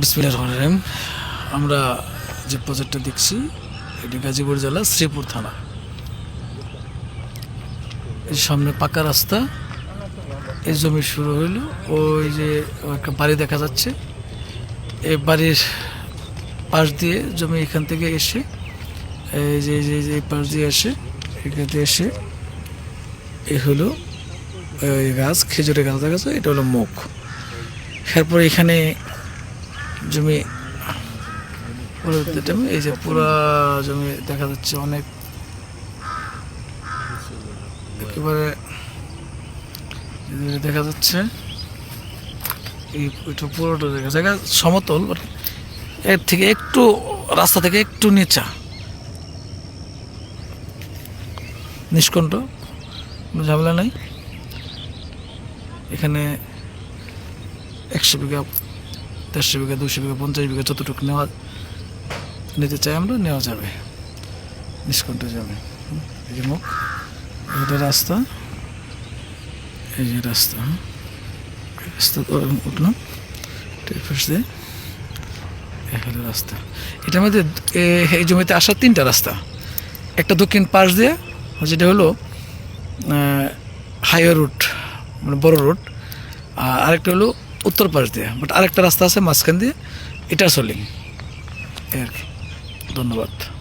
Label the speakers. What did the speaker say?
Speaker 1: বিসমিল্লাহির রহমানির রহিম। আমরা যে প্রজেক্টটা দেখছি, এটি গাজীপুর জেলা শ্রীপুর থানা। এই সামনে পাকা রাস্তা এই জমি শুরু হইল, ওই যে একটা বাড়ি দেখা যাচ্ছে। এই বাড়ির পাশ দিয়ে জমি এখান থেকে এসে, এই যে যে যে পাশ দিয়ে এসে, এখানে এসে, এ হলো গাছ, খেজুরের গাছ দেখা যাচ্ছে, এটা হলো মুখ। এরপর এখানে জমি পরবর্তী টাইমে এই যে পুরা জমি দেখা যাচ্ছে অনেক। একেবারে দেখা যাচ্ছে, এই পুরোটা দেখা জায়গা সমতল এর থেকে একটু রাস্তা থেকে একটু নিচা। নিষ্কণ্ঠ, কোনো ঝামেলা নাই। এখানে একশো বিঘা দেড়শো বিঘা, দুশো বিঘা, পঞ্চাশ বিঘা যতটুকু নেওয়া নিতে চাই আমরা, নেওয়া যাবে। নিষ্কণ্ঠ যাবে। এই যে মুখ এটা রাস্তা, এই যে রাস্তা হুম। রাস্তা উঠলাম এই দিয়ে হলো রাস্তা। এটার মধ্যে এই জমিতে আসার তিনটা রাস্তা। একটা দক্ষিণ পাশ দিয়ে, যেটা হলো হাইওয়ে রুট মানে বড় রুট, আর আরেকটা হলো উত্তর পাশ দিয়ে বাট আরেকটা রাস্তা আছে মাঝখান দিয়ে এটা সলিং আর কি। ধন্যবাদ।